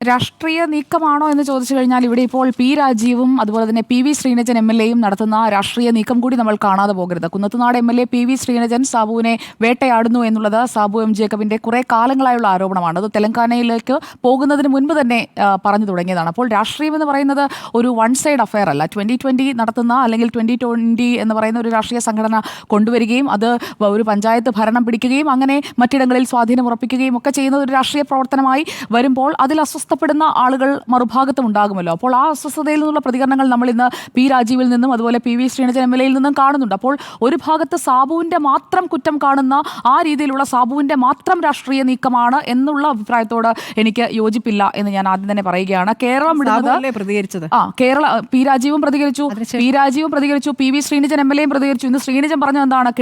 രാഷ്ട്രീയ നീക്കമാണോ എന്ന് ചോദിച്ചു കഴിഞ്ഞാൽ ഇവിടെ ഇപ്പോൾ പി രാജീവും അതുപോലെ തന്നെ P V Sreenijan M L എയും നടത്തുന്ന രാഷ്ട്രീയ നീക്കം കൂടി നമ്മൾ കാണാതെ പോകരുത്. Kunnathunad M L A P V Sreenijan സാബുവിനെ വേട്ടയാടുന്നു എന്നുള്ളത് സാബു എം ജേക്കബിന്റെ കുറെ കാലങ്ങളായുള്ള ആരോപണമാണ്. അത് തെലങ്കാനയിലേക്ക് പോകുന്നതിന് മുൻപ് തന്നെ പറഞ്ഞു തുടങ്ങിയതാണ്. അപ്പോൾ രാഷ്ട്രീയം എന്ന് പറയുന്നത് ഒരു വൺ സൈഡ് അഫയർ അല്ല. ട്വന്റി ട്വന്റി നടത്തുന്ന അല്ലെങ്കിൽ ട്വന്റി ട്വന്റി എന്ന് പറയുന്ന ഒരു രാഷ്ട്രീയ സംഘടന കൊണ്ടുവരികയും അത് ഒരു പഞ്ചായത്ത് ഭരണം പിടിക്കുകയും അങ്ങനെ മറ്റിടങ്ങളിൽ സ്വാധീനം ഉറപ്പിക്കുകയും ഒക്കെ ചെയ്യുന്ന ഒരു രാഷ്ട്രീയ പ്രവർത്തനമായി വരുമ്പോൾ അതിൽ അസ്വസ്ഥപ്പെടുന്ന ആളുകൾ മറുഭാഗത്തും ഉണ്ടാകുമല്ലോ. അപ്പോൾ ആ അസ്വസ്ഥതയിൽ നിന്നുള്ള പ്രതികരണങ്ങൾ നമ്മൾ ഇന്ന് പി രാജീവിൽ നിന്നും അതുപോലെ P V Sreenijan M L എയിൽ നിന്നും കാണുന്നുണ്ട്. അപ്പോൾ ഒരു ഭാഗത്ത് സാബുവിന്റെ മാത്രം കുറ്റം കാണുന്ന ആ രീതിയിലുള്ള സാബുവിന്റെ മാത്രം രാഷ്ട്രീയ നീക്കമാണ് എന്നുള്ള അഭിപ്രായത്തോട് എനിക്ക് യോജിപ്പില്ല എന്ന് ഞാൻ ആദ്യം തന്നെ പറയുകയാണ്. കേരളം പ്രതികരിച്ചത്? ആ കേരള പി രാജീവും പ്രതികരിച്ചു. പി രാജീവും പ്രതികരിച്ചു. P V Sreenijan M L എയും പ്രതികരിച്ചു. ഇന്ന് ശ്രീനിജൻ പറഞ്ഞു എന്താണ്?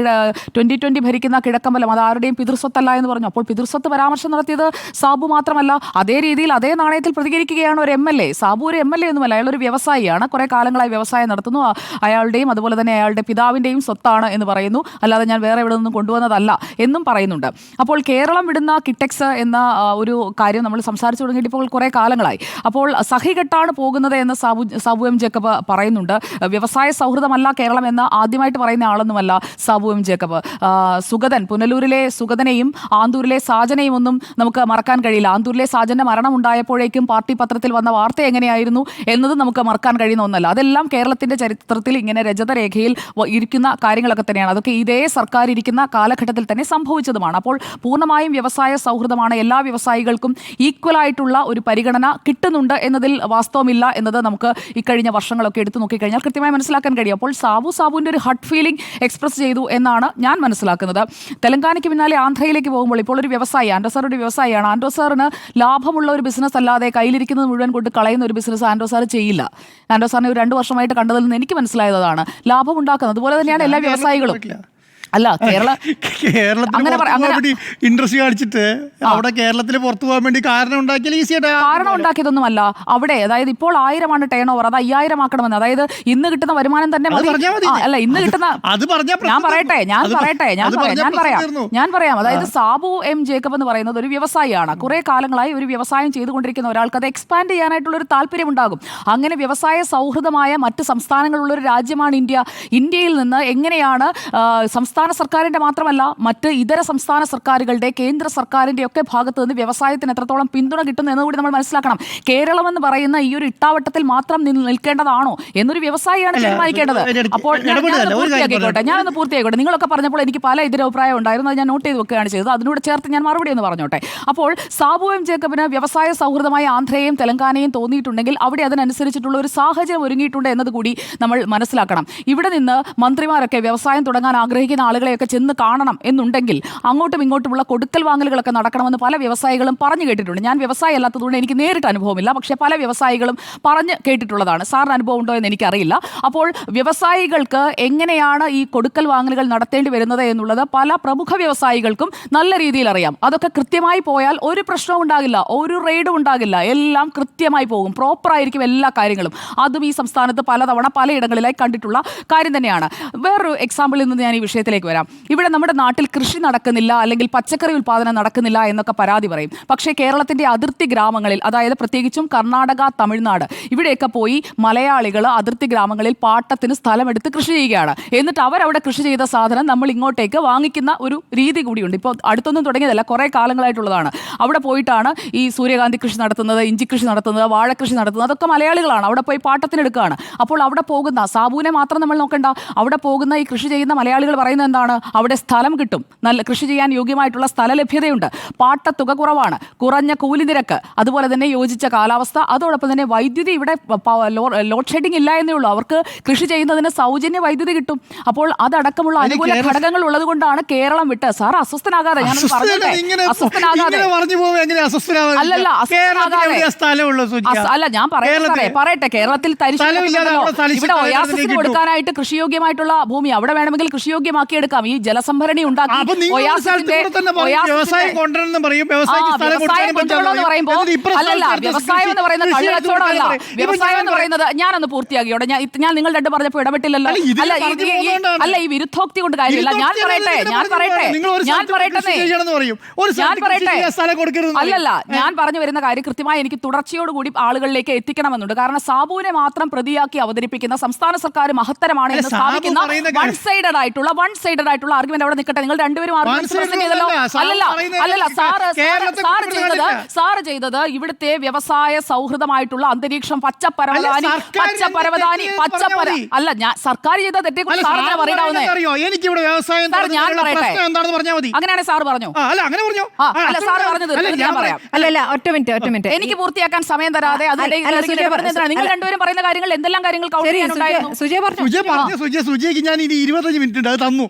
ട്വന്റി ട്വന്റി ഭരിക്കുന്ന കിഴക്കമ്പലം അത് ആരുടെയും പിതൃസ്വത്തല്ല എന്ന് പറഞ്ഞു. അപ്പോൾ പിതൃസ്വത്ത് പരാമർശം നടത്തിയത് സാബു മാത്രമല്ല. അതേ രീതിയിൽ അതേ നാണയത്തിൽ പ്രതികരിക്കുകയാണ് ഒരു എം എൽ എ. സാബു ഒരു എം എൽ എ ഒന്നുമല്ല അയാൾ ഒരു വ്യവസായിയാണ്. കുറെ കാലങ്ങളായി വ്യവസായം നടത്തുന്നു. അയാളുടെയും അതുപോലെ തന്നെ അയാളുടെ പിതാവിന്റെയും സ്വത്താണ് എന്ന് പറയുന്നു. അല്ലാതെ ഞാൻ വേറെ എവിടെ നിന്നും കൊണ്ടുവന്നതല്ല എന്നും പറയുന്നുണ്ട്. അപ്പോൾ കേരളം വിടുന്ന കിറ്റക്സ് എന്ന ഒരു കാര്യം നമ്മൾ സംസാരിച്ചു തുടങ്ങിയിട്ട് ഇപ്പോൾ കുറെ കാലങ്ങളായി. അപ്പോൾ സഹികെട്ടാണ് പോകുന്നത് എന്ന് സാബു സാബു എം ജേക്കബ് പറയുന്നുണ്ട്. വ്യവസായ സൗഹൃദമല്ല കേരളം എന്ന് ആദ്യമായിട്ട് പറയുന്ന ആളൊന്നുമല്ല സാബു എം ജേക്കബ്. സുഗതൻ പുനലൂരിലെ സുഗതനെയും ആന്തൂരിലെ സാജനെയും ഒന്നും നമുക്ക് മറക്കാൻ കഴിയില്ല. ആന്തൂരിലെ സാജന്റെ മരണം ഉണ്ടായപ്പോഴേക്കും പാർട്ടി പത്രത്തിൽ വന്ന വാർത്ത എങ്ങനെയായിരുന്നു എന്നത് നമുക്ക് മറക്കാൻ കഴിയുന്ന ഒന്നല്ല. അതെല്ലാം കേരളത്തിന്റെ ചരിത്രത്തിൽ ഇങ്ങനെ രജതരേഖയിൽ ഇരിക്കുന്ന കാര്യങ്ങളൊക്കെ തന്നെയാണ്. അതൊക്കെ ഇതേ സർക്കാർ ഇരിക്കുന്ന കാലഘട്ടത്തിൽ തന്നെ സംഭവിച്ചതുമാണ്. അപ്പോൾ പൂർണമായും വ്യവസായ സൗഹൃദമാണ്. എല്ലാ വ്യവസായികൾക്കും ഈക്വൽ ആയിട്ടുള്ള ഒരു പരിഗണന കിട്ടുന്നുണ്ട് എന്നതിൽ വാസ്തവമില്ല എന്നത് നമുക്ക് ഇക്കഴിഞ്ഞ വർഷങ്ങളൊക്കെ എടുത്തു നോക്കിക്കഴിഞ്ഞാൽ കൃത്യമായി മനസ്സിലാക്കാൻ കഴിയും. അപ്പോൾ സാബു സാബുവിന്റെ ഒരു ഹട്ട് ഫീലിംഗ് എക്സ്പ്രസ് ചെയ്തു എന്നാണ് ഞാൻ മനസ്സിലാക്കുന്നത്. തെലങ്കാനയ്ക്ക് പിന്നാലെ ആന്ധ്രയിലേക്ക് പോകുമ്പോൾ ഇപ്പോൾ ഒരു വ്യവസായി ആൻഡോ ഒരു വ്യവസായിയാണ്. ആൻഡോ സാറിന് ലാഭമുള്ള ഒരു ബിസിനസ് അല്ലാതെ കയ്യിലിരിക്കുന്നത് മുഴുവൻ കൊണ്ട് കളയുന്ന ഒരു ബിസിനസ് ആൻഡ്രോ സാർ ചെയ്യില്ല. ആൻഡ്രോ സാറിനെ ഒരു രണ്ട് വർഷമായിട്ട് കണ്ടതിൽ നിന്ന് എനിക്ക് മനസ്സിലായതാണ്. ലാഭം ഉണ്ടാക്കുന്നത്. അതുപോലെ തന്നെയാണ് എല്ലാ വ്യവസായികളും. അല്ല കേരള കേരളത്തിൽ ഇൻട്രസ്റ്റ് കാണിച്ചിട്ട് അവിടെ കേരളത്തിൽ പുറത്തു പോകാൻ വേണ്ടി കാരണം ഉണ്ടാക്കിയാൽ ഈസി ആയിട്ട് കാരണം ഉണ്ടാക്കിയതൊന്നും അല്ല അവിടെ അതായത് ഇപ്പോൾ ആയിരമാണ് ടേൺ ഓവർ അത് അയ്യായിരം ആക്കണമെന്ന്. അതായത് ഇന്ന് കിട്ടുന്ന വരുമാനം തന്നെ അല്ല ഇന്ന് കിട്ടുന്ന അത് ഞാൻ പറയട്ടെ ഞാൻ. പറയട്ടെ ഞാൻ പറയാം ഞാൻ പറയാം. ഞാൻ പറയാം. അതായത് സാബു എം ജേക്കബ് എന്ന് പറയുന്നത് ഒരു വ്യവസായിയാണ്. കുറെ കാലങ്ങളായി ഒരു വ്യവസായം ചെയ്തുകൊണ്ടിരിക്കുന്ന ഒരാൾക്ക് അത് എക്സ്പാൻഡ് ചെയ്യാനായിട്ടുള്ള ഒരു താല്പര്യം ഉണ്ടാകും. അങ്ങനെ വ്യവസായ സൗഹൃദമായ മറ്റ് സംസ്ഥാനങ്ങളുള്ള ഒരു രാജ്യമാണ് ഇന്ത്യ. ഇന്ത്യയിൽ നിന്ന് എങ്ങനെയാണ് ആ, സംസ്ഥാന സർക്കാരിന്റെ മാത്രമല്ല മറ്റ് ഇതര സംസ്ഥാന സർക്കാരുകളുടെ കേന്ദ്ര സർക്കാരിന്റെ ഒക്കെ ഭാഗത്ത് നിന്ന് വ്യവസായത്തിന് എത്രത്തോളം പിന്തുണ കിട്ടുന്നു എന്നുകൂടി നമ്മൾ മനസ്സിലാക്കണം. കേരളം എന്ന് പറയുന്ന ഈ ഒരു ഇട്ടാവട്ടത്തിൽ മാത്രം നിന്ന് നിൽക്കേണ്ടതാണോ എന്നൊരു വ്യവസായിയാണ് തീരുമാനിക്കേണ്ടത്. അപ്പോൾ ഞാനൊന്ന് പൂർത്തിയാക്കിക്കോട്ടെ ഞാനൊന്ന് പൂർത്തിയായിക്കോട്ടെ നിങ്ങളൊക്കെ പറഞ്ഞപ്പോൾ എനിക്ക് പല എതിരഭിപ്രായം ഉണ്ടായിരുന്നു അത് ഞാൻ നോട്ട് ചെയ്ത് വെക്കുകയാണ് ചെയ്തത്. അതിനോട് ചേർത്ത് ഞാൻ മറുപടി എന്ന് പറഞ്ഞോട്ടെ. അപ്പോൾ സാബു എം ജേക്കബിന് വ്യവസായ സൗഹൃദമായ ആന്ധ്രയെയും തെലങ്കാനയും തോന്നിയിട്ടുണ്ടെങ്കിൽ അവിടെ അതിനനുസരിച്ചിട്ടുള്ള ഒരു സാഹചര്യം ഒരുങ്ങിയിട്ടുണ്ട് എന്നത് കൂടി നമ്മൾ മനസ്സിലാക്കണം. ഇവിടെ നിന്ന് മന്ത്രിമാരൊക്കെ വ്യവസായം തുടങ്ങാൻ ആഗ്രഹിക്കുന്ന ആളുകളെയൊക്കെ ചെന്ന് കാണണം എന്നുണ്ടെങ്കിൽ അങ്ങോട്ടും ഇങ്ങോട്ടുമുള്ള കൊടുക്കൽ വാങ്ങലുകളൊക്കെ നടക്കണമെന്ന് പല വ്യവസായികളും പറഞ്ഞു കേട്ടിട്ടുണ്ട്. ഞാൻ വ്യവസായി അല്ലാത്തതുകൊണ്ട് എനിക്ക് നേരിട്ട് അനുഭവമില്ല. പക്ഷേ പല വ്യവസായികളും പറഞ്ഞ് കേട്ടിട്ടുള്ളതാണ്. സാറിന് അനുഭവം ഉണ്ടോ എന്ന് എനിക്കറിയില്ല. അപ്പോൾ വ്യവസായികൾക്ക് എങ്ങനെയാണ് ഈ കൊടുക്കൽ വാങ്ങലുകൾ നടത്തേണ്ടി വരുന്നത് എന്നുള്ളത് പല പ്രമുഖ വ്യവസായികൾക്കും നല്ല രീതിയിൽ അറിയാം. അതൊക്കെ കൃത്യമായി പോയാൽ ഒരു പ്രശ്നവും ഉണ്ടാകില്ല ഒരു റെയ്ഡും ഉണ്ടാകില്ല. എല്ലാം കൃത്യമായി പോകും. പ്രോപ്പറായിരിക്കും എല്ലാ കാര്യങ്ങളും. അതും ഈ സംസ്ഥാനത്ത് പലതവണ പലയിടങ്ങളിലായി കണ്ടിട്ടുള്ള കാര്യം തന്നെയാണ്. വേറൊരു എക്സാമ്പിളിൽ നിന്ന് ഞാൻ ഈ വിഷയത്തിലേക്ക് വരാം. ഇവിടെ നമ്മുടെ നാട്ടിൽ കൃഷി നടക്കുന്നില്ല അല്ലെങ്കിൽ പച്ചക്കറി ഉൽപ്പാദനം നടക്കുന്നില്ല എന്നൊക്കെ പരാതി പറയും. പക്ഷേ കേരളത്തിന്റെ അതിർത്തി ഗ്രാമങ്ങളിൽ അതായത് പ്രത്യേകിച്ചും കർണാടക തമിഴ്നാട് ഇവിടെയൊക്കെ പോയി മലയാളികൾ അതിർത്തി ഗ്രാമങ്ങളിൽ പാട്ടത്തിന് സ്ഥലമെടുത്ത് കൃഷി ചെയ്യുകയാണ്. എന്നിട്ട് അവരവിടെ കൃഷി ചെയ്ത സാധനം നമ്മൾ ഇങ്ങോട്ടേക്ക് വാങ്ങിക്കുന്ന ഒരു രീതി കൂടിയുണ്ട്. ഇപ്പോൾ അടുത്തൊന്നും തുടങ്ങിയതല്ല കുറേ കാലങ്ങളായിട്ടുള്ളതാണ്. അവിടെ പോയിട്ടാണ് ഈ സൂര്യകാന്തി കൃഷി നടത്തുന്നത് ഇഞ്ചി കൃഷി നടത്തുന്നത് വാഴക്കൃഷി നടത്തുന്നത് അതൊക്കെ മലയാളികളാണ്. അവിടെ പോയി പാട്ടത്തിനെടുക്കുകയാണ്. അപ്പോൾ അവിടെ പോകുന്ന സാബുവിനെ മാത്രം നമ്മൾ നോക്കണ്ട. അവിടെ പോകുന്ന ഈ കൃഷി ചെയ്യുന്ന മലയാളികൾ പറയുന്നത് എന്താണ് അവിടെ സ്ഥലം കിട്ടും. നല്ല കൃഷി ചെയ്യാൻ യോഗ്യമായിട്ടുള്ള സ്ഥല ലഭ്യതയുണ്ട് പാട്ട തുക കുറവാണ്. കുറഞ്ഞ കൂലി നിരക്ക്. അതുപോലെ തന്നെ യോജിച്ച കാലാവസ്ഥ. അതോടൊപ്പം തന്നെ വൈദ്യുതി ഇവിടെ ലോഡ് ഷെഡിംഗ് ഇല്ല എന്നേ ഉള്ളൂ അവർക്ക് കൃഷി ചെയ്യുന്നതിന് സൗജന്യ വൈദ്യുതി കിട്ടും. അപ്പോൾ അതടക്കമുള്ള അനുകൂല ഘടകങ്ങൾ ഉള്ളത് കൊണ്ടാണ് കേരളം വിട്ട്. സാർ അസ്വസ്ഥനാകാതെ ഞാൻ അസ്വസ്ഥനാകാതെ. അല്ലല്ല, അല്ല ഞാൻ പറയട്ടെ പറയട്ടെ. കേരളത്തിൽ തരിശ് ഇവിടെ ഒയാസിന് കൊടുക്കാനായിട്ട് കൃഷിയോഗ്യമായിട്ടുള്ള ഭൂമി. അവിടെ വേണമെങ്കിൽ കൃഷിയോഗ്യമാക്കി ഉണ്ടാക്കിയെടുക്കാം ഈ ജലസംഭരണി ഉണ്ടാക്കി അല്ലല്ല വ്യവസായം എന്ന് പറയുന്ന കൃഷി കള്ളു എടുത്ത് കച്ചവടമല്ല. കൊടുക്കാൻ പറയും. ഇപ്പൊ വ്യവസായം എന്ന് പറയുന്നത് ഞാനൊന്ന് പൂർത്തിയാക്കിയോടെ ഞാൻ ഞാൻ നിങ്ങൾ രണ്ട് പറഞ്ഞപ്പോൾ ഇടപെട്ടില്ലല്ലോ. അല്ല, അല്ല ഈ- വിരുദ്ധോക്തി കൊണ്ട് കാര്യമില്ല. ഞാൻ പറയട്ടെ ഞാൻ പറയട്ടെ ഞാൻ പറയട്ടെ ഞാൻ പറയട്ടെ. അല്ലല്ല ഞാൻ പറഞ്ഞു വരുന്ന കാര്യം കൃത്യമായി എനിക്ക് തുടർച്ചയോടുകൂടി ആളുകളിലേക്ക് എത്തിക്കണമെന്നുണ്ട്. കാരണം സാബുവിനെ മാത്രം പ്രതിയാക്കി അവതരിപ്പിക്കുന്ന സംസ്ഥാന സർക്കാർ മഹത്തരമാണ് എന്ന് സ്ഥാപിക്കുന്ന വൺ സൈഡഡ് ആയിട്ടുള്ള വൺ സൈഡഡ് ആയിട്ടുള്ള ആർഗ്യുമെന്റ് അവിടെ നിൽക്കട്ടെ നിങ്ങൾ രണ്ടുപേരും ആർഗ്യുമെന്റ് ചെയ്തല്ലോ. അല്ലല്ല അല്ലല്ല. സാറ് സാറ് ചെയ്തത് സാറ് ചെയ്തത് ഇവിടുത്തെ വ്യവസായ സൗഹൃദമായിട്ടുള്ള അന്തരീക്ഷം പച്ചപ്പരവതാനി പച്ചപ്പരവതാനി പച്ചപ്പര അല്ല ഞാൻ സർക്കാർ ചെയ്ത തെറ്റേ കുറിച്ച് സാർ എന്താ പറയണ്ടാവുന്നേ എനിക്ക് ഇവിടെ വ്യവസായം സാർ, ഞാൻ പറയട്ടെ. പ്രശ്നം എന്താണെന്ന് പറഞ്ഞാൽ മതി. അങ്ങനെയാണെങ്കിൽ സാർ പറഞ്ഞു. അല്ല അങ്ങനെ പറഞ്ഞു. അല്ല, സാർ പറഞ്ഞത് അല്ല, ഞാൻ പറയാം. അല്ല അല്ല ഒറ്റ മിനിറ്റ് ഒറ്റ മിനിറ്റ്. എനിക്ക് പൂർത്തിയാക്കാൻ സമയം തരാതെ? നിങ്ങൾ രണ്ടുപേരും പറയുന്ന കാര്യങ്ങൾ എന്തെല്ലാം കാര്യങ്ങൾ സുജയ പറഞ്ഞു. സുജയ പറഞ്ഞു സുജയ സുജയ്ക്ക് ഞാൻ ഇനി ഇരുപത്തഞ്ച് മിനിറ്റ് ഉണ്ട് അത് തന്നു.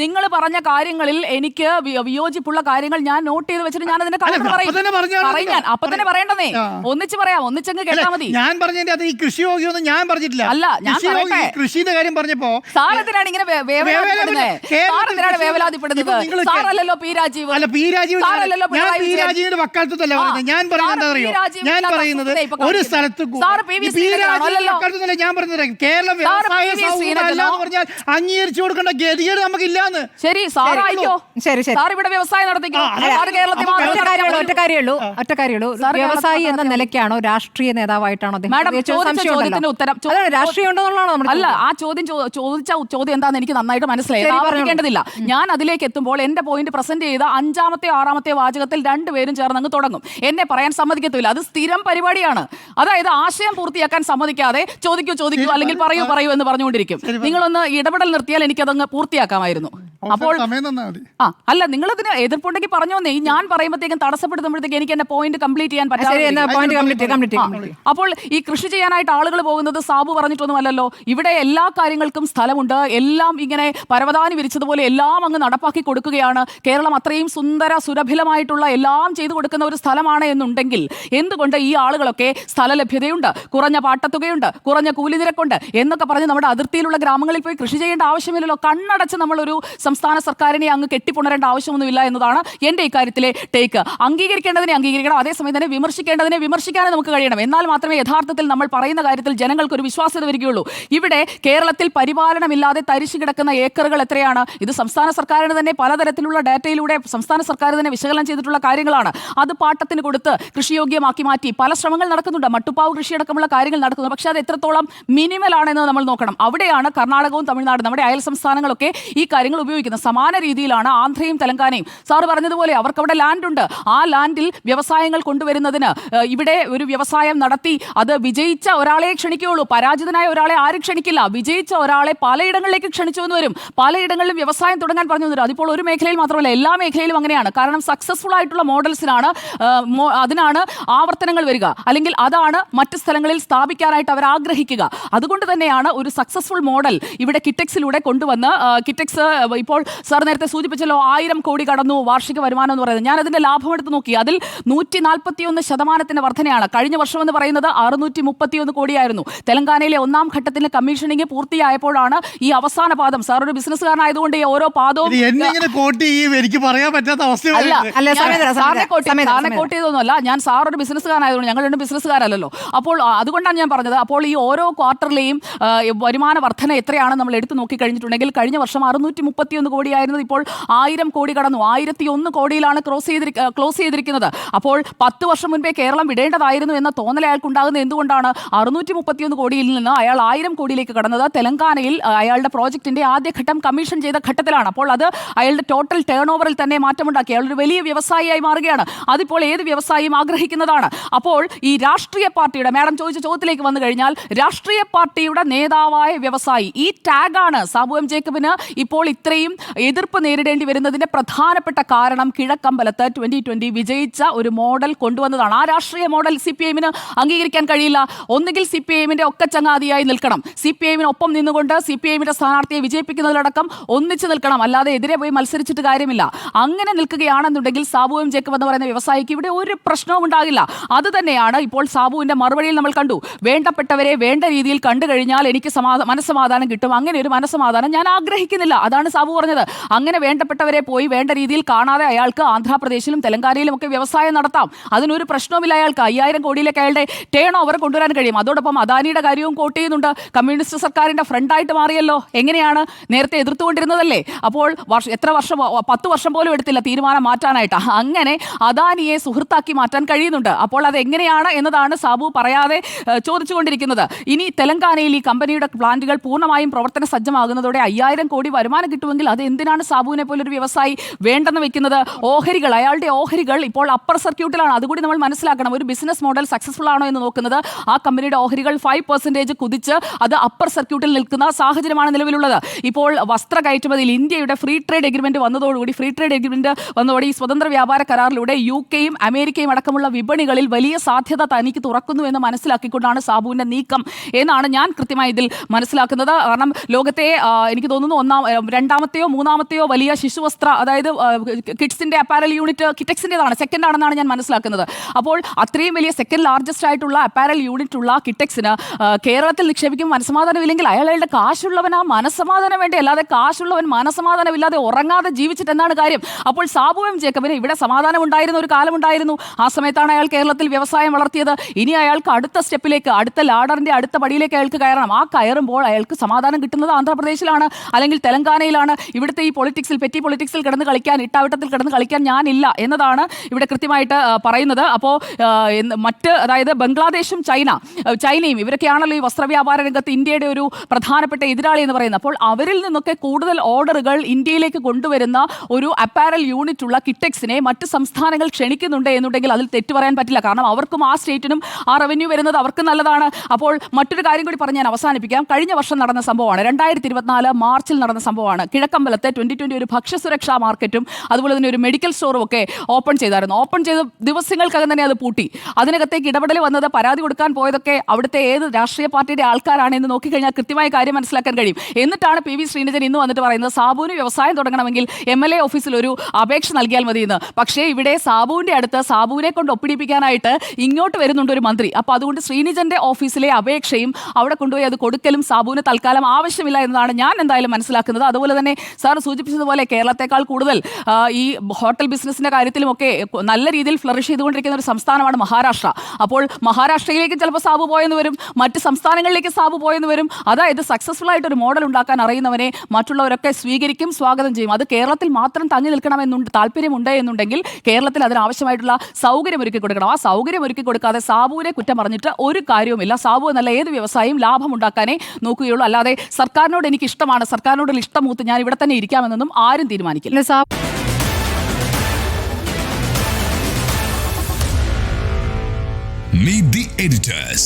നിങ്ങൾ പറഞ്ഞ കാര്യങ്ങളിൽ എനിക്ക് വിയോജിപ്പുള്ള കാര്യങ്ങൾ ഞാൻ നോട്ട് ചെയ്ത് വെച്ചിട്ട് ഞാൻ അതിന്റെ പറയും. തന്നെ പറയണ്ടേ ഞാൻ. അപ്പൊ തന്നെ പറയണ്ടേ. ഒന്നിച്ച് പറയാം ഒന്നിച്ചങ്ങ് കേട്ടാ മതി. ഞാൻ പറഞ്ഞതിന്റെ അത് ഈ കൃഷി യോഗ്യൊന്നും ഞാൻ പറഞ്ഞിട്ടില്ല. അല്ല, ഞാൻ. കൃഷിയുടെ കാര്യം പറഞ്ഞപ്പോ സാറത്തിനാണ് ഇങ്ങനെ സാറത്തിനാണ് വേവലാതിപ്പെടുന്നത്? സാറല്ലല്ലോ പി രാജീവ്. അല്ല പി രാജീവ് സാറല്ലല്ലോ പി രാജീവിന്റെ വക്കാലത്തല്ല ഞാൻ പറയുന്നത് ഞാൻ പറയുന്നത് ഒരു സ്ഥലത്ത് പി വി ഞാൻ പറഞ്ഞത്? കേരളം പറഞ്ഞാൽ അംഗീകരിച്ചു കൊടുക്കേണ്ട ഗതികേട് നമുക്കില്ലാന്ന്. ശരി ശരി, ശരി. സാർ ഇവിടെ വ്യവസായം നടത്തിക്കോ? ആ, ഒറ്റ കാര്യമുള്ളൂ ഒറ്റ കാര്യമുള്ളൂ വ്യവസായി എന്ന നിലയ്ക്കാണോ രാഷ്ട്രീയ നേതാവായിട്ടാണോ അദ്ദേഹം? മാഡം, ചോദിച്ച ചോദിച്ച സംശയം ഉണ്ടല്ലോ. ചോദ്യത്തിന് ഉത്തരം രാഷ്ട്രീയം ഉണ്ടെന്നുള്ളതാണ് നമ്മുടെ അല്ല ആ ചോദ്യം ചോദിച്ച ചോദ്യം എന്താണെന്ന് എനിക്ക് നന്നായിട്ട് മനസ്സിലായി. ഞാൻ അതിലേക്ക് എത്തുമ്പോൾ എന്റെ പോയിന്റ് പ്രസന്റ് ചെയ്ത അഞ്ചാമത്തെ ആറാമത്തെ വാചകത്തിൽ രണ്ടുപേരും ചേർന്ന് അങ്ങ് തുടങ്ങും. എന്നെ പറയാൻ സമ്മതിക്കത്തില്ല. അത് സ്ഥിരം പരിപാടിയാണ്. അതായത് ആശയം പൂർത്തിയാക്കാൻ സമ്മതിക്കാതെ ചോദിക്കൂ ചോദിക്കൂ അല്ലെങ്കിൽ പറയൂ പറയൂ എന്ന് പറഞ്ഞുകൊണ്ടിരിക്കും. നിങ്ങളൊന്ന് ഇടപെടൽ നിർത്തിയാൽ എനിക്കതങ്ങ് പൂർത്തിയാക്കാമായിരുന്നു. അപ്പോൾ ആ അല്ല നിങ്ങളിതിന് എതിർപ്പുണ്ടെങ്കിൽ പറഞ്ഞു വന്നേ. ഞാൻ പറയുമ്പോഴത്തേക്കും തടസ്സപ്പെടുത്തുമ്പോഴത്തേക്ക് എനിക്ക് എന്റെ പോയിന്റ് കംപ്ലീറ്റ് ചെയ്യാൻ പറ്റാ ശരി എന്നാ പറ്റാതെ പോയിന്റ് കംപ്ലീറ്റ് കംപ്ലീറ്റ് ആ, അപ്പോൾ ഈ കൃഷി ചെയ്യാനായിട്ട് ആളുകൾ പോകുന്നത് സാബു പറഞ്ഞിട്ടൊന്നുമല്ലല്ലോ. ഇവിടെ എല്ലാ കാര്യങ്ങൾക്കും സ്ഥലമുണ്ട്. എല്ലാം ഇങ്ങനെ പരവതാനി വിരിച്ചതുപോലെ എല്ലാം അങ്ങ് നടപ്പാക്കി കൊടുക്കുകയാണ്. കേരളം അത്രയും സുന്ദര സുരഭിലമായിട്ടുള്ള എല്ലാം ചെയ്തു കൊടുക്കുന്ന ഒരു സ്ഥലമാണ് എന്നുണ്ടെങ്കിൽ എന്തുകൊണ്ട് ഈ ആളുകളൊക്കെ സ്ഥല ലഭ്യതയുണ്ട് കുറഞ്ഞ പാട്ടത്തുകയുണ്ട്. കുറഞ്ഞ കൂലി നിരക്കുണ്ട് എന്നൊക്കെ പറഞ്ഞ് നമ്മുടെ അതിർത്തിയിലുള്ള ഗ്രാമങ്ങളിൽ പോയി കൃഷി ചെയ്യേണ്ട ആവശ്യമില്ലല്ലോ. കണ്ണടച്ച് നമ്മളൊരു സംസ്ഥാന സർക്കാരിനെ അങ്ങ് കെട്ടിപ്പുണരേണ്ട ആവശ്യമൊന്നുമില്ല എന്നതാണ് എന്റെ ഇക്കാര്യത്തിലെ ടേക്ക് അംഗീകരിക്കേണ്ടതിനെ അംഗീകരിക്കണം. അതേസമയം തന്നെ വിമർശിക്കേണ്ടതിനെ വിമർശിക്കാനും നമുക്ക് കഴിയണം. എന്നാൽ മാത്രമേ യഥാർത്ഥത്തിൽ നമ്മൾ പറയുന്ന കാര്യത്തിൽ ജനങ്ങൾക്കൊരു വിശ്വാസ്യത വരികയുള്ളൂ. ഇവിടെ കേരളത്തിൽ പരിപാലനമില്ലാതെ തരിശു കിടക്കുന്ന ഏക്കറുകൾ എത്രയാണ്? ഇത് സംസ്ഥാന സർക്കാരിന് തന്നെ പലതരത്തിലുള്ള ഡാറ്റയിലൂടെ സംസ്ഥാന സർക്കാർ തന്നെ വിശകലനം ചെയ്തിട്ടുള്ള കാര്യങ്ങളാണ്. അത് പാട്ടത്തിന് കൊടുത്ത് കൃഷിയോഗ്യമാക്കി മാറ്റി പല ശ്രമങ്ങൾ നടക്കുന്നുണ്ട്. മട്ടുപ്പാവ് കൃഷി അടക്കമുള്ള കാര്യങ്ങൾ നടക്കുന്നു. പക്ഷേ അത് എത്രത്തോളം മിനിമൽ ആണെന്ന് നമ്മൾ നോക്കണം. അവിടെയാണ് കർണാടകവും തമിഴ്നാടും നമ്മുടെ അയൽ സംസ്ഥാനങ്ങളൊക്കെ ഈ കാര്യങ്ങൾ ഉപയോഗിക്കുന്നത്. സമാന രീതിയിലാണ് ആന്ധ്രയും തെലങ്കാനയും. സാറ് പറഞ്ഞതുപോലെ അവർക്ക് അവിടെ ലാൻഡ് ഉണ്ട്. ആ ലാൻഡിൽ വ്യവസായങ്ങൾ കൊണ്ടുവരുന്നതിന് ഇവിടെ ഒരു വ്യവസായം നടത്തി അത് വിജയിച്ച ഒരാളെ ക്ഷണിക്കുകയുള്ളൂ. പരാജിതനായ ഒരാളെ ആരും ക്ഷണിക്കില്ല. വിജയിച്ച ഒരാളെ പലയിടങ്ങളിലേക്ക് ക്ഷണിച്ചു എന്ന് വരും. പലയിടങ്ങളിലും വ്യവസായം തുടങ്ങാൻ പറഞ്ഞു വരും. അതിപ്പോൾ ഒരു മേഖലയിൽ മാത്രമല്ല എല്ലാ മേഖലയിലും അങ്ങനെയാണ്. കാരണം സക്സസ്ഫുൾ ആയിട്ടുള്ള മോഡൽസിനാണ് അതിനാണ് ആവർത്തനങ്ങൾ വരിക. അല്ലെങ്കിൽ അതാണ് മറ്റ് സ്ഥലങ്ങളിൽ സ്ഥാപിക്കാനായിട്ട് അവർ ആഗ്രഹിക്കുക. അതുകൊണ്ട് തന്നെയാണ് ഒരു സക്സസ്ഫുൾ മോഡൽ ഇവിടെ കിറ്റക്സിലൂടെ കൊണ്ടുവന്ന് കിറ്റക്സ് ഇപ്പോൾ സാർ നേരത്തെ സൂചിപ്പിച്ചല്ലോ ആയിരം കോടി കടന്നു വാർഷിക വരുമാനം എന്ന് പറയുന്നത്. ഞാൻ അതിന്റെ ലാഭം എടുത്ത് നോക്കി. അതിൽ നൂറ്റി നാൽപ്പത്തിയൊന്ന് ശതമാനത്തിന്റെ വർധനയാണ്. കഴിഞ്ഞ വർഷം എന്ന് പറയുന്നത് അറുന്നൂറ്റി മുപ്പത്തിയൊന്ന് കോടിയായിരുന്നു. തെലങ്കാനയിലെ ഒന്നാം ഘട്ടത്തിന് കമ്മീഷനിങ് പൂർത്തിയായപ്പോഴാണ് ഈ അവസാന പാദം. സാർ ഒരു ബിസിനസ്സുകാരനായതുകൊണ്ട് ഈ ഓരോ പാദവും എനിക്ക് പറയാൻ പറ്റാത്ത അവസ്ഥ അല്ല അല്ല, ഞാൻ സാറിനെ കോട്ട് ചെയ്തൊന്നുമല്ല. സാർ ഒരു ബിസിനസ്സുകാരായതുകൊണ്ട് ഞങ്ങൾ രണ്ട് ബിസിനസ്സുകാരല്ലോ അപ്പോൾ അതുകൊണ്ടാണ് ഞാൻ പറഞ്ഞത്. അപ്പോൾ ഈ ഓരോ ക്വാർട്ടറിലെയും വരുമാന വർധന എത്രയാണ് നമ്മൾ എടുത്തു നോക്കി കഴിഞ്ഞിട്ടുണ്ടെങ്കിൽ കഴിഞ്ഞ വർഷം അറുന്നൂറ്റി മുപ്പത്തിയൊന്ന് കോടിയായിരുന്നത് ഇപ്പോൾ ആയിരം കോടി കടന്നു. ആയിരത്തി ഒന്ന് കോടിയിലാണ് ക്രോസ് ചെയ്തിരി ക്ലോസ് ചെയ്തിരിക്കുന്നത്. അപ്പോൾ പത്ത് വർഷം മുൻപേ കേരളം വിടേണ്ടതായിരുന്നു എന്ന തോന്നൽ അയാൾക്ക് ഉണ്ടാകുന്നത് എന്തുകൊണ്ടാണ്? അറുന്നൂറ്റി മുപ്പത്തിയൊന്ന് കോടിയിൽ നിന്ന് അയാൾ ആയിരം കോടിയിലേക്ക് കടന്നത്. തെലങ്കാനയിൽ അയാളുടെ പ്രോജക്റ്റിന്റെ ആദ്യഘട്ടം കമ്മീഷൻ ചെയ്ത ഘട്ടത്തിലാണ്. അപ്പോൾ അത് അയാളുടെ ടോട്ടൽ ടേൺ ഓവറിൽ തന്നെ മാറ്റമുണ്ടാക്കി. അയാൾ ഒരു വലിയ വ്യവസായിയായി മാറുകയാണ്. അതിപ്പോൾ ഏത് വ്യവസായിയും ആഗ്രഹിക്കുന്നതാണ്. അപ്പോൾ ഈ രാഷ്ട്രീയ പാർട്ടിയുടെ മാഡം ചോദിച്ച ചോദ്യത്തിലേക്ക് വന്നു കഴിഞ്ഞാൽ രാഷ്ട്രീയ പാർട്ടിയുടെ നേതാവായ വ്യവസായി ഈ ടാഗാണ് സാബു എം ജേക്കബിന് ഇപ്പോൾ ഇത്രയും എതിർപ്പ് നേരിടേണ്ടി വരുന്നതിന്റെ പ്രധാനപ്പെട്ട കാരണം കിഴക്കമ്പലത്ത് ട്വന്റി ട്വന്റി വിജയിച്ച ഒരു മോഡൽ കൊണ്ടുവന്നതാണ്. ആ രാഷ്ട്രീയ മോഡൽ സി പി എമ്മിന് അംഗീകരിക്കാൻ കഴിയില്ല. ഒന്നുകിൽ സി പി എമ്മിന്റെ ഒക്കെ ചങ്ങാതിയായി നിൽക്കണം. സി പി എമ്മിന് ഒപ്പം നിന്നുകൊണ്ട് സി പി എമ്മിന്റെ സ്ഥാനാർത്ഥിയെ വിജയിപ്പിക്കുന്നതിലടക്കം ഒന്നിച്ചു നിൽക്കണം. അല്ലാതെ എതിരെ പോയി മത്സരിച്ചിട്ട് കാര്യമില്ല. അങ്ങനെ നിൽക്കുകയാണെന്നുണ്ടെങ്കിൽ സാബു എം ജേക്കബ് എന്ന് പറയുന്ന വ്യവസായിക്ക് ഇവിടെ ഒരു പ്രശ്നവും ഉണ്ടാകില്ല. അത് തന്നെയാണ് ഇപ്പോൾ സാബുവിന്റെ മറുപടിയിൽ നമ്മൾ കണ്ടു. വേണ്ടപ്പെട്ടവരെ വേണ്ട രീതിയിൽ കണ്ടു കഴിഞ്ഞാൽ എനിക്ക് സമാധാന മനസ്സമാധാനം കിട്ടും. അങ്ങനെ ഒരു മനസ്സമാധാനം ഞാൻ ആഗ്രഹിക്കുന്നില്ല. അതാണ് സാബു പറഞ്ഞത്. അങ്ങനെ വേണ്ടപ്പെട്ടവരെ പോയി വേണ്ട രീതിയിൽ കാണാതെ അയാൾക്ക് ആന്ധ്രാപ്രദേശിലും തെലങ്കാനയിലും ഒക്കെ വ്യവസായം നടത്താം. അതിനൊരു പ്രശ്നവുമില്ല അയാൾക്ക്. അയ്യായിരം കോടിയിലേക്ക് അയാളുടെ ടേൺ ഓവർ കൊണ്ടുവരാൻ കഴിയും. അതോടൊപ്പം അദാനിയുടെ കാര്യവും കോട്ട് ചെയ്യുന്നുണ്ട്. കമ്മ്യൂണിസ്റ്റ് സർക്കാരിന്റെ ഫ്രണ്ടായിട്ട് മാറിയല്ലോ. എങ്ങനെയാണ് നേരത്തെ എതിർത്തുകൊണ്ടിരുന്നതല്ലേ? അപ്പോൾ വർഷം എത്ര വർഷം പത്ത് വർഷം പോലും എടുത്തില്ല തീരുമാനം മാറ്റാനായിട്ട്. അങ്ങനെ അദാനിയെ സുഹൃത്താക്കി മാറ്റാൻ കഴിയുന്നുണ്ട്. അപ്പോൾ അത് എങ്ങനെയാണ് എന്നതാണ് സാബു പറയാതെ ചോദിച്ചുകൊണ്ടിരിക്കുന്നത്. ഇനി തെലങ്കാനയിൽ ഈ കമ്പനിയുടെ പ്ലാന്റുകൾ പൂർണമായും പ്രവർത്തന സജ്ജമാകുന്നതോടെ അയ്യായിരം കോടി വരുമാനം കിട്ടുമെങ്കിൽ അത് എന്തിനാണ് സാബുവിനെ പോലൊരു വ്യവസായി വേണ്ടെന്ന് വെക്കുന്നത്? ഓഹരികൾ അയാളുടെ ഓഹരികൾ ഇപ്പോൾ അപ്പർ സർക്യൂട്ടിലാണ് അതുകൂടി നമ്മൾ മനസ്സിലാക്കണം. ഒരു ബിസിനസ് മോഡൽ സക്സസ്ഫുൾ ആണോ എന്ന് നോക്കുന്നത്. ആ കമ്പനിയുടെ ഓഹരികൾ ഫൈവ് പെർസെന്റേജ് കുതിച്ച് അത് അപ്പർ സർക്യൂട്ടിൽ നിൽക്കുന്ന സാഹചര്യമാണ് നിലവിലുള്ളത്. ഇപ്പോൾ വസ്ത്ര കയറ്റുമതിയിൽ ഇന്ത്യയുടെ ഫ്രീ ട്രേഡ് എഗ്രിമെന്റ് വന്നതോടുകൂടി ഫ്രീ ട്രേഡ് എഗ്രിമെന്റ് വന്നതോടെ ഈ സ്വതന്ത്ര വ്യാപാര കരാറിലൂടെ യു കെയും അമേരിക്കയും അടക്കമുള്ള വിപണികളിൽ വലിയ സാധ്യത തനിക്ക് തുറക്കുന്നു എന്ന് മനസ്സിലാക്കിക്കൊണ്ടാണ് സാബുവിന്റെ നീക്കം എന്നാണ് ഞാൻ കൃത്യമായി ഇതിൽ മനസ്സിലാക്കുന്നത്. കാരണം ലോകത്തെ എനിക്ക് തോന്നുന്നു ഒന്നാം രണ്ടാമത്തെയോ മൂന്നാമത്തെയോ വലിയ ശിശുവസ്ത്ര അതായത് കിഡ്സിന്റെ അപ്പാരൽ യൂണിറ്റ് കിറ്റക്സിന്റെതാണ് സെക്കൻഡ് ആണെന്നാണ് ഞാൻ മനസ്സിലാക്കുന്നത്. അപ്പോൾ അത്രയും വലിയ സെക്കൻഡ് ലാർജസ്റ്റ് ആയിട്ടുള്ള അപ്പാരൽ യൂണിറ്റ് ഉള്ള കിറ്റക്സിന് കേരളത്തിൽ നിക്ഷേപിക്കും മനസ്സമാധാനം ഇല്ലെങ്കിൽ അയാളുടെ കാശുള്ളവൻ ആ മനസ്സമാധാനം വേണ്ടി? അല്ലാതെ കാശുള്ളവൻ മനസ്സമാധാനമില്ലാതെ ഉറങ്ങാതെ ജീവിച്ചിട്ട് എന്നാണ് കാര്യം? അപ്പോൾ സാബു എം ജേക്കബിന് ഇവിടെ സമാധാനം ഉണ്ടായിരുന്ന ഒരു കാലമുണ്ടായിരുന്നു. ആ സമയത്താണ് അയാൾ കേരളത്തിൽ വ്യവസായം വളർത്തിയത്. ഇനി അയാൾക്ക് അടുത്ത സ്റ്റെപ്പിലേക്ക് അടുത്ത ലാഡറിന്റെ അടുത്ത പടിയിലേക്ക് അയാൾക്ക് കയറണം. ആ കയറുമ്പോൾ അയാൾക്ക് സമാധാനം കിട്ടുന്നത് ആന്ധ്രാപ്രദേശിലാണ് അല്ലെങ്കിൽ തെലങ്കാനയിലാണ്. ഇവിടുത്തെ ഈ പൊളിറ്റിക്സിൽ പെറ്റി പൊളിറ്റിക്സിൽ കിടന്ന് കളിക്കാൻ ഇട്ടാവട്ടത്തിൽ കിടന്ന് കളിക്കാൻ ഞാനില്ല എന്നതാണ് ഇവിടെ കൃത്യമായിട്ട് പറയുന്നത്. അപ്പോൾ മറ്റ് അതായത് ബംഗ്ലാദേശും ചൈന ചൈനയും ഇവരൊക്കെയാണല്ലോ ഈ വസ്ത്രവ്യാപാര രംഗത്ത് ഇന്ത്യയുടെ ഒരു പ്രധാനപ്പെട്ട എതിരാളി എന്ന് പറയുന്നത്. അപ്പോൾ അവരിൽ നിന്നൊക്കെ കൂടുതൽ ഓർഡറുകൾ ഇന്ത്യയിലേക്ക് കൊണ്ടുവരുന്ന ഒരു അപ്പാരൽ യൂണിറ്റ് ഉള്ള കിറ്റക്സിനെ മറ്റ് സംസ്ഥാനങ്ങൾ ക്ഷണിക്കുന്നുണ്ട് എന്നുണ്ടെങ്കിൽ അതിൽ തെറ്റു പറയാൻ പറ്റില്ല. കാരണം അവർക്കും ആ സ്റ്റേറ്റിനും ആ റവന്യൂ വരുന്നത് അവർക്ക് നല്ലതാണ്. അപ്പോൾ മറ്റൊരു കാര്യം കൂടി പറഞ്ഞ് ഞാൻ അവസാനിപ്പിക്കാം. കഴിഞ്ഞ വർഷം നടന്ന സംഭവമാണ്. രണ്ടായിരത്തി ഇരുപത്തിനാല് മാർച്ചിൽ നടന്ന സംഭവമാണ്. കിഴക്കമ്പലത്തെ ട്വന്റി ട്വന്റി ഒരു ഭക്ഷ്യസുരക്ഷാ മാർക്കറ്റും അതുപോലെ തന്നെ ഒരു മെഡിക്കൽ സ്റ്റോറും ഒക്കെ ഓപ്പൺ ചെയ്തായിരുന്നു. ഓപ്പൺ ചെയ്ത ദിവസങ്ങൾക്കകം തന്നെ അത് പൂട്ടി. അതിനകത്തേക്ക് ഇടപെടൽ വന്നത് പരാതി കൊടുക്കാൻ പോയതൊക്കെ അവിടുത്തെ ഏത് രാഷ്ട്രീയ പാർട്ടിയുടെ ആൾക്കാരാണ് എന്ന് നോക്കിക്കഴിഞ്ഞാൽ കൃത്യമായ കാര്യം മനസ്സിലാക്കാൻ കഴിയും. എന്നിട്ടാണ് പി വി ശ്രീനിധൻ ഇന്ന് വന്നിട്ട് പറയുന്നത് സാബുവിന് വ്യവസായം തുടങ്ങണമെങ്കിൽ എം എൽ എ ഓഫീസിൽ ഒരു അപേക്ഷ നൽകിയാൽ മതി പക്ഷേ ഇവിടെ സാബുവിന്റെ അടുത്ത് സാബുവിനെ കൊണ്ട് ഒപ്പിടിപ്പിക്കാനായിട്ട് ഇങ്ങോട്ട് വരുന്നുണ്ട് ഒരു മന്ത്രി. അപ്പോൾ അതുകൊണ്ട് ശ്രീനിജന്റെ ഓഫീസിലെ അപേക്ഷയും അവിടെ കൊണ്ടുപോയി അത് കൊടുക്കലും സാബുവിന് തൽക്കാലം ആവശ്യമില്ല എന്നതാണ് ഞാൻ എന്തായാലും മനസ്സിലാക്കുന്നത്. അതുപോലെ തന്നെ സാർ സൂചിപ്പിച്ചതുപോലെ കേരളത്തെക്കാൾ കൂടുതൽ ഈ ഹോട്ടൽ ബിസിനസിന്റെ കാര്യത്തിലുമൊക്കെ നല്ല രീതിയിൽ ഫ്ലറിഷ് ചെയ്തുകൊണ്ടിരിക്കുന്ന ഒരു സംസ്ഥാനമാണ് മഹാരാഷ്ട്ര. അപ്പോൾ മഹാരാഷ്ട്രയിലേക്ക് ചിലപ്പോൾ സാബു പോയെന്ന് വരും മറ്റ് സംസ്ഥാനങ്ങളിലേക്ക് സാബു പോയെന്ന് വരും. അതായത് സക്സസ്ഫുൾ ആയിട്ട് ഒരു മോഡൽ ഉണ്ടാക്കാൻ അറിയുന്നവനെ മറ്റുള്ളവരൊക്കെ സ്വീകരിക്കും സ്വാഗതം ചെയ്യും. അത് കേരളത്തിൽ മാത്രം തങ്ങി നിൽക്കണമെന്നുണ്ട് താല്പര്യമുണ്ട് എന്നുണ്ടെങ്കിൽ കേരളത്തിൽ അതിനാവശ്യമായിട്ടുള്ള സൗകര്യം ഒരുക്കി കൊടുക്കണം. ആ സൗകര്യം ഒരുക്കി കൊടുക്കാതെ സാബുവിനെ കുറ്റം പറഞ്ഞിട്ട് ഒരു കാര്യവുമില്ല. സാബു എന്നല്ല ഏത് വ്യവസായം ലാഭം ഉണ്ടാക്കാനേ നോക്കുകയുള്ളൂ. അല്ലാതെ സർക്കാരിനോട് എനിക്ക് ഇഷ്ടമാണ് സർക്കാരിനോടുള്ള ഇഷ്ടമൂത്ത് ഞാൻ ഇവിടെ തന്നെ ഇരിക്കാമെന്നൊന്നും ആരും തീരുമാനിക്കില്ല. Sabu Meet the editors.